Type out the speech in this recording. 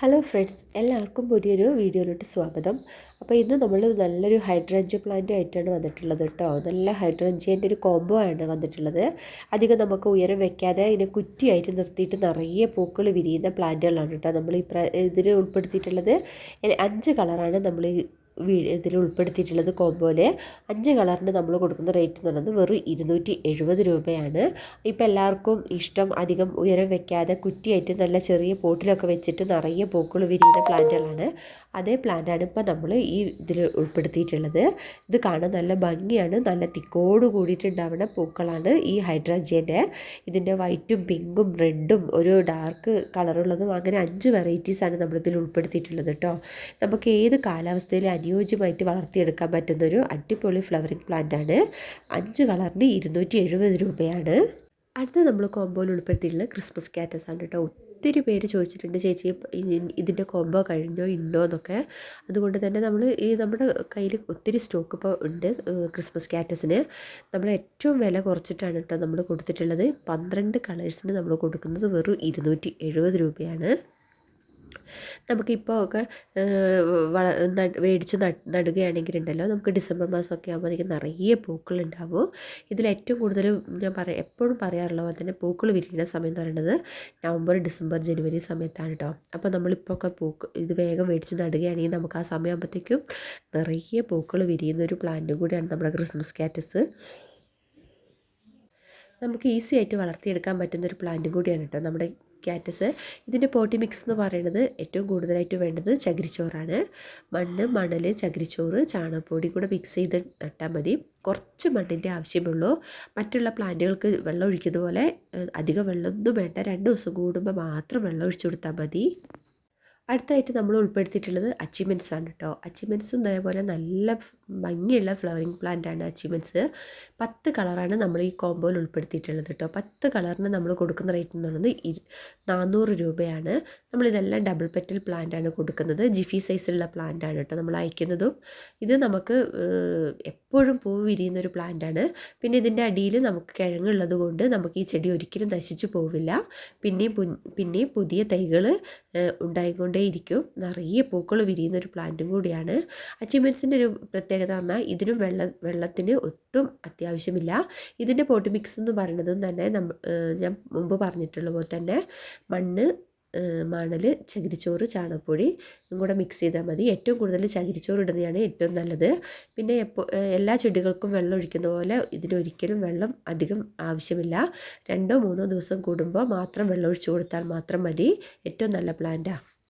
Hello friends എല്ലാവർക്കും പുതിയൊരു വീഡിയോയിലോട്ട് സ്വാഗതം. അപ്പോൾ ഇന്ന് നമ്മൾ നല്ലൊരു ഹൈഡ്രഞ്ച് പ്ലാന്റ് ആയിട്ടാണ് വന്നിട്ടുള്ളത് കേട്ടോ. നല്ല ഹൈഡ്രഞ്ചിന്റെ ഒരു കോംബോ ആണ് വന്നിട്ടുള്ളത്. അധികം നമുക്ക് ഉയരം വെക്കാതെ ഇതിനെ കുറ്റിയായിട്ട് നിർത്തിയിട്ട് നിറയെ പൂക്കൾ വിരിയുന്ന പ്ലാന്റുകളാണ് കേട്ടോ നമ്മൾ ഈ ഇതിൽ ഉൾപ്പെടുത്തിയിട്ടുള്ളത്. അഞ്ച് കളറാണ് നമ്മൾ ഇതിൽ ഉൾപ്പെടുത്തിയിട്ടുള്ളത് കോമ്പോയിൽ അഞ്ച് കളറിന് നമ്മൾ കൊടുക്കുന്ന റേറ്റ് എന്ന് പറയുന്നത് വെറും ഇരുന്നൂറ്റി എഴുപത് രൂപയാണ്. ഇപ്പോൾ എല്ലാവർക്കും ഇഷ്ടം അധികം ഉയരം വെക്കാതെ കുറ്റിയായിട്ട് നല്ല ചെറിയ പോട്ടിലൊക്കെ വെച്ചിട്ട് നിറയെ പൂക്കൾ വിരിയുന്ന പ്ലാന്റുകളാണ്. അതേ പ്ലാന്റാണ് ഇപ്പോൾ നമ്മൾ ഈ ഇതിൽ ഉൾപ്പെടുത്തിയിട്ടുള്ളത്. ഇത് കാണാൻ നല്ല ഭംഗിയാണ്. നല്ല തിക്കോട് കൂടിയിട്ടുണ്ടാവുന്ന പൂക്കളാണ് ഈ ഹൈഡ്രാജിയന്റെ ഇതിന്റെ വൈറ്റും പിങ്കും റെഡും ഒരു ഡാർക്ക് കളറുള്ളതും അങ്ങനെ അഞ്ച് വെറൈറ്റീസാണ് നമ്മളിതിൽ ഉൾപ്പെടുത്തിയിട്ടുള്ളത് കേട്ടോ. നമുക്ക് ഏത് കാലാവസ്ഥയിലും അനുയോജ്യമായിട്ട് വളർത്തിയെടുക്കാൻ പറ്റുന്നൊരു അടിപൊളി ഫ്ലവറിങ് പ്ലാന്റ് ആണ് അഞ്ച് കളറിന് ഇരുന്നൂറ്റി എഴുപത് രൂപയാണ്. അടുത്ത നമ്മൾ കോമ്പോയിൽ ഉൾപ്പെടുത്തിയിട്ടുള്ള ക്രിസ്മസ് കാറ്റസ് ആണ് കേട്ടോ. ഒത്തിരി പേര് ചോദിച്ചിട്ടുണ്ട് ചേച്ചി ഇതിന്റെ കോംബോ കഴിഞ്ഞോ ഉണ്ടോ എന്നൊക്കെ. അതുകൊണ്ട് തന്നെ നമ്മൾ ഈ നമ്മുടെ കയ്യിൽ ഒത്തിരി സ്റ്റോക്ക് ഇപ്പോൾ ഉണ്ട് ക്രിസ്മസ് കാറ്റസിന് നമ്മൾ ഏറ്റവും വില കുറച്ചിട്ടാണ് കേട്ടോ നമ്മൾ കൊടുത്തിട്ടുള്ളത്. പന്ത്രണ്ട് കളേഴ്സിന് നമ്മൾ കൊടുക്കുന്നത് വെറും ഇരുന്നൂറ്റി രൂപയാണ്. നമുക്കിപ്പോൾ ഒക്കെ വള മേടിച്ച് നടുകയാണെങ്കിൽ ഉണ്ടല്ലോ നമുക്ക് ഡിസംബർ മാസമൊക്കെ ആകുമ്പോഴത്തേക്കും നിറയെ പൂക്കളുണ്ടാവും. ഇതിൽ ഏറ്റവും കൂടുതൽ ഞാൻ പറയാം എപ്പോഴും പറയാറുള്ള പോലെ തന്നെ പൂക്കൾ വിരിയുന്ന സമയം എന്ന് പറയുന്നത് നവംബർ ഡിസംബർ ജനുവരി സമയത്താണ് കേട്ടോ അപ്പോൾ നമ്മളിപ്പോൾ ഒക്കെ പൂക്ക് ഇത് വേഗം മേടിച്ച് നടുകയാണെങ്കിൽ നമുക്ക് ആ സമയമാകുമ്പോഴത്തേക്കും നിറയെ പൂക്കൾ വിരിയുന്ന ഒരു പ്ലാന്റും കൂടിയാണ് നമ്മുടെ ക്രിസ്മസ് കാറ്റസ്. നമുക്ക് ഈസി ആയിട്ട് വളർത്തിയെടുക്കാൻ പറ്റുന്ന ഒരു പ്ലാന്റും കൂടിയാണ് കേട്ടോ നമ്മുടെ കാറ്റസ്. ഇതിന്റെ പോട്ടി മിക്സ് എന്ന് പറയുന്നത് ഏറ്റവും കൂടുതലായിട്ട് വേണ്ടത് ചകിരിച്ചോറാണ്. മണ്ണ് മണൽ ചകിരിച്ചോറ് ചാണകപ്പൊടി കൂടെ മിക്സ് ചെയ്ത് നട്ടാൽ മതി. കുറച്ച് മണ്ണിന്റെ ആവശ്യമുള്ളൂ. മറ്റുള്ള പ്ലാന്റുകൾക്ക് വെള്ളം ഒഴിക്കുന്ന പോലെ അധികം വെള്ളമൊന്നും വേണ്ട. രണ്ട് ദിവസം കൂടുമ്പോൾ മാത്രം വെള്ളം ഒഴിച്ചു കൊടുത്താൽ മതി. അടുത്തായിട്ട് നമ്മൾ ഉൾപ്പെടുത്തിയിട്ടുള്ളത് അച്ചീവ്മെന്റ്സ് ആണ് കേട്ടോ അച്ചീവ്മെന്റ്സും ഇതേപോലെ നല്ല ഭംഗിയുള്ള ഫ്ലവറിങ് പ്ലാന്റ് ആണ് അച്ചീവ്മെന്റ്സ് പത്ത് കളറാണ് നമ്മൾ ഈ കോമ്പോയിൽ ഉൾപ്പെടുത്തിയിട്ടുള്ളത് കേട്ടോ പത്ത് കളറിന് നമ്മൾ കൊടുക്കുന്ന റേറ്റ് എന്ന് പറയുന്നത് നാനൂറ് രൂപയാണ്. നമ്മളിതെല്ലാം ഡബിൾ പെറ്റൽ പ്ലാന്റ് ആണ് കൊടുക്കുന്നത്. ജിഫി സൈസിലുള്ള പ്ലാന്റ് ആണ് കേട്ടോ നമ്മൾ അയക്കുന്നതും. ഇത് നമുക്ക് എപ്പോഴും പൂ വിരിയുന്ന ഒരു പ്ലാന്റ് ആണ്. പിന്നെ ഇതിന്റെ അടിയിൽ നമുക്ക് കിഴങ്ങുള്ളത് കൊണ്ട് നമുക്ക് ഈ ചെടി ഒരിക്കലും നശിച്ചു പോവില്ല. പിന്നെയും പിന്നെയും പുതിയ തൈകൾ ഉണ്ടായിക്കൊണ്ടേയിരിക്കും നിറയെ പൂക്കൾ വിരിയുന്ന ഒരു പ്ലാന്റും കൂടിയാണ്. അച്ചീവ്മെന്റ്സിന്റെ ഒരു പ്രത്യേകത പറഞ്ഞാൽ ഇതിനും വെള്ള വെള്ളത്തിന് ഒട്ടും അത്യാവശ്യമില്ല. ഇതിന്റെ പോട്ട് മിക്സ് എന്ന് പറയുന്നതും തന്നെ ഞാൻ മുമ്പ് പറഞ്ഞിട്ടുള്ള പോലെ തന്നെ മണ്ണ് മണൽ ചകിരിച്ചോറ് ചാണകപ്പൊടി കൂടെ മിക്സ് ചെയ്താൽ മതി. ഏറ്റവും കൂടുതൽ ചകിരിച്ചോറ് ഇടുന്നതാണ് ഏറ്റവും നല്ലത്. പിന്നെ എപ്പോൾ എല്ലാ ചെടികൾക്കും വെള്ളം ഒഴിക്കുന്ന പോലെ ഇതിനൊരിക്കലും വെള്ളം അധികം ആവശ്യമില്ല. രണ്ടോ മൂന്നോ ദിവസം കൂടുമ്പോൾ മാത്രം വെള്ളം ഒഴിച്ചു കൊടുത്താൽ മാത്രം മതി. ഏറ്റവും നല്ല പ്ലാന്റാണ്